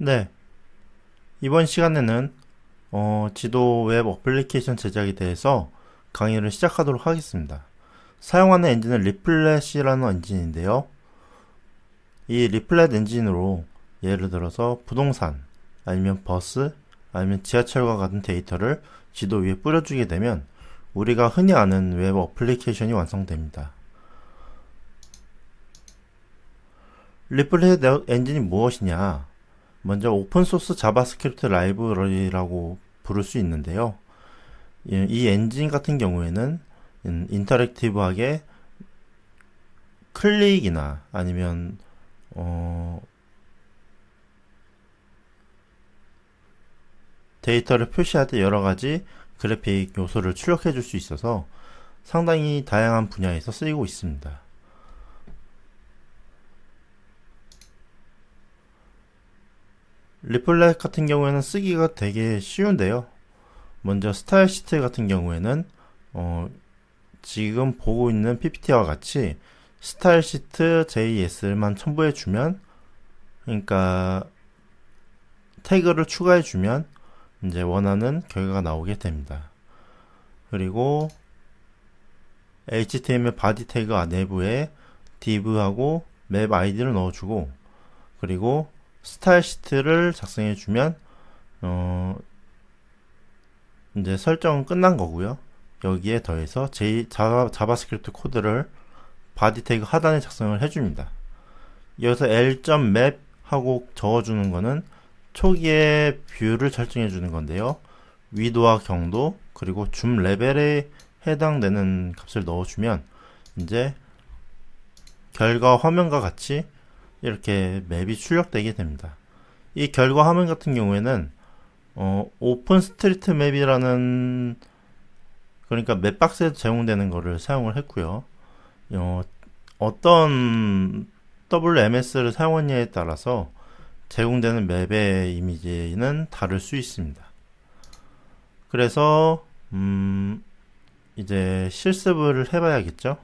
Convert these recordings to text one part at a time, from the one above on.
네. 이번 시간에는 어, 지도 웹 어플리케이션 제작에 대해서 강의를 시작하도록 하겠습니다. 사용하는 엔진은 리플렛이라는 엔진인데요. 이 리플렛 엔진으로 예를 들어서 부동산, 아니면 버스, 아니면 지하철과 같은 데이터를 지도 위에 뿌려주게 되면 우리가 흔히 아는 웹 어플리케이션이 완성됩니다. 리플렛 엔진이 무엇이냐? 먼저 오픈소스 자바스크립트 라이브러리라고 부를 수 있는데요. 이 엔진 같은 경우에는 인터랙티브하게 클릭이나 아니면 어 데이터를 표시할 때 여러 가지 그래픽 요소를 출력해 줄 수 있어서 상당히 다양한 분야에서 쓰이고 있습니다. 리플렛 같은 경우에는 쓰기가 되게 쉬운데요. 먼저 스타일 시트 같은 경우에는 어, 지금 보고 있는 PPT와 같이 스타일 시트 JS만 첨부해 주면 그러니까 태그를 추가해 주면 이제 원하는 결과가 나오게 됩니다. 그리고 HTML 바디 태그 내부에 div하고 맵 아이디를 넣어주고 그리고 스타일 시트를 작성해 주면 어 이제 설정은 끝난 거고요. 여기에 더해서 제 자바, 자바스크립트 코드를 바디 태그 하단에 작성을 해줍니다. 여기서 l.map 하고 적어주는 거는 초기에 뷰를 설정해 주는 건데요. 위도와 경도 그리고 줌 레벨에 해당되는 값을 넣어주면 이제 결과 화면과 같이 이렇게 맵이 출력되게 됩니다. 이 결과 화면 같은 경우에는 어, 오픈 스트리트 맵이라는 그러니까 맵박스에 제공되는 거를 사용을 했고요. 어, 어떤 WMS를 사용하냐에 따라서 제공되는 맵의 이미지는 다를 수 있습니다. 그래서 음, 이제 실습을 해봐야겠죠.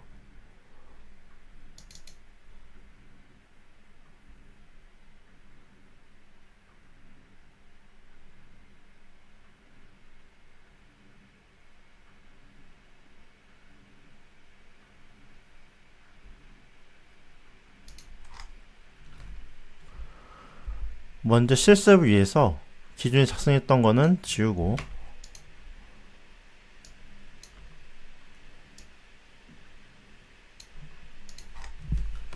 먼저 실습을 위해서 기존에 작성했던 거는 지우고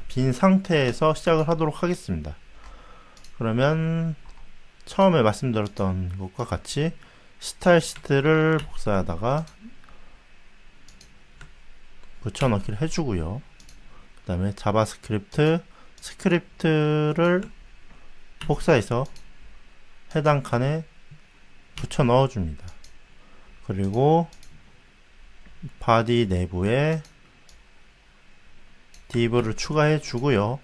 빈 상태에서 시작을 하도록 하겠습니다. 그러면 처음에 말씀드렸던 것과 같이 스타일 시트를 복사하다가 붙여넣기를 해주고요. 그 다음에 자바스크립트 스크립트를 복사해서 해당 칸에 붙여 넣어줍니다. 그리고 바디 내부에 div를 추가해 주고요.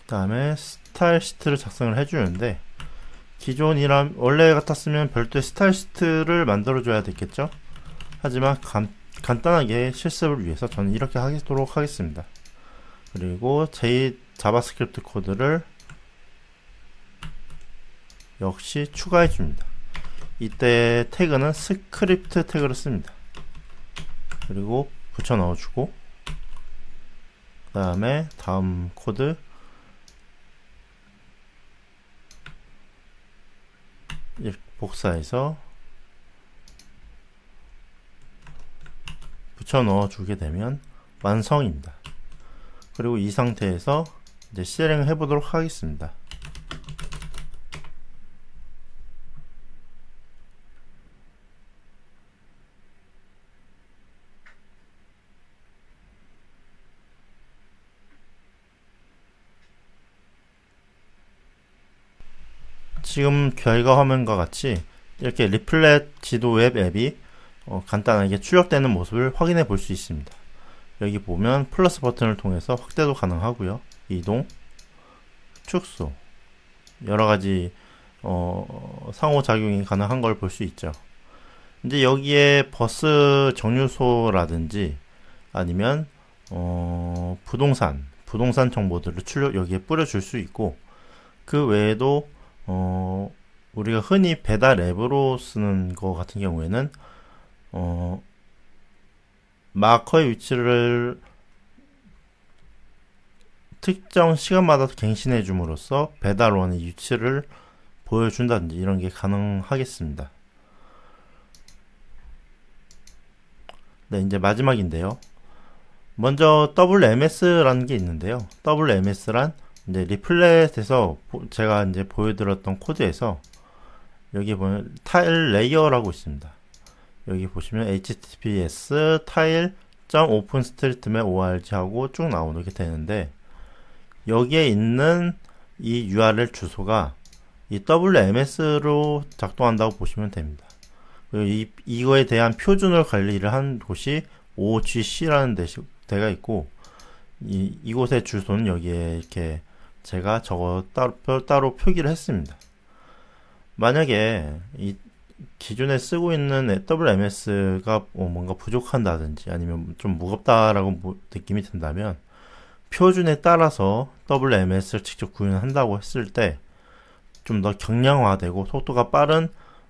그 다음에 스타일 시트를 작성을 해주는데 기존이란 원래 같았으면 별도의 스타일 시트를 만들어 줘야 됐겠죠 하지만 간, 간단하게 실습을 위해서 저는 이렇게 하도록 하겠습니다 그리고 제 자바스크립트 코드를 역시 추가해 줍니다. 이때 태그는 스크립트 태그를 씁니다. 그리고 붙여 넣어주고 그 다음에 다음 코드 복사해서 붙여 넣어주게 되면 완성입니다. 그리고 이 상태에서 이제 실행을 해보도록 하겠습니다. 지금 결과 화면과 같이 이렇게 리플렛 지도 웹 앱이 어, 간단하게 출력되는 모습을 확인해 볼 수 있습니다. 여기 보면 플러스 버튼을 통해서 확대도 가능하고요. 이동, 축소, 여러가지 어, 상호작용이 가능한 걸 볼 수 있죠. 이제 여기에 버스 정류소라든지 아니면 어, 부동산, 부동산 정보들을 출력 여기에 뿌려줄 수 있고 그 외에도 어, 우리가 흔히 배달 앱으로 쓰는 거 같은 경우에는 어, 마커의 위치를 특정 시간마다 갱신해 줌으로써 배달원의 위치를 보여준다든지 이런 게 가능하겠습니다. 네, 이제 마지막인데요. 먼저 WMS라는 게 있는데요. WMS란 이제 리플렛에서 제가 이제 보여드렸던 코드에서 여기 보면 타일 레이어라고 있습니다. 여기 보시면 https 타일 openstreetmap org 하고 쭉 나오게 되는데 여기에 있는 이 URL 주소가 이 WMS로 작동한다고 보시면 됩니다. 이, 이거에 대한 표준을 관리를 한 곳이 OGC라는 데가 있고 이, 이곳의 주소는 여기에 이렇게 제가 저거 따로, 따로 표기를 했습니다. 만약에 이 기존에 쓰고 있는 WMS가 뭐 뭔가 부족한다든지 아니면 좀 무겁다라고 느낌이 든다면 표준에 따라서 WMS를 직접 구현한다고 했을 때 좀 더 경량화되고 속도가 빠른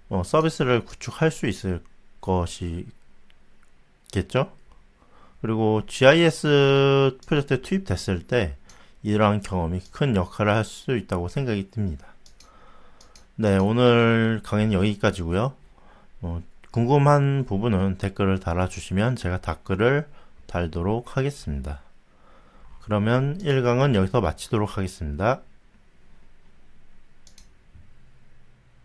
어, 서비스를 구축할 수 있을 것이겠죠. 그리고 GIS 프로젝트에 투입됐을 때 이러한 경험이 큰 역할을 할 수 있다고 생각이 듭니다. 네, 오늘 강의는 여기까지고요. 어, 궁금한 부분은 댓글을 달아주시면 제가 댓글을 달도록 하겠습니다. 그러면 1강은 여기서 마치도록 하겠습니다.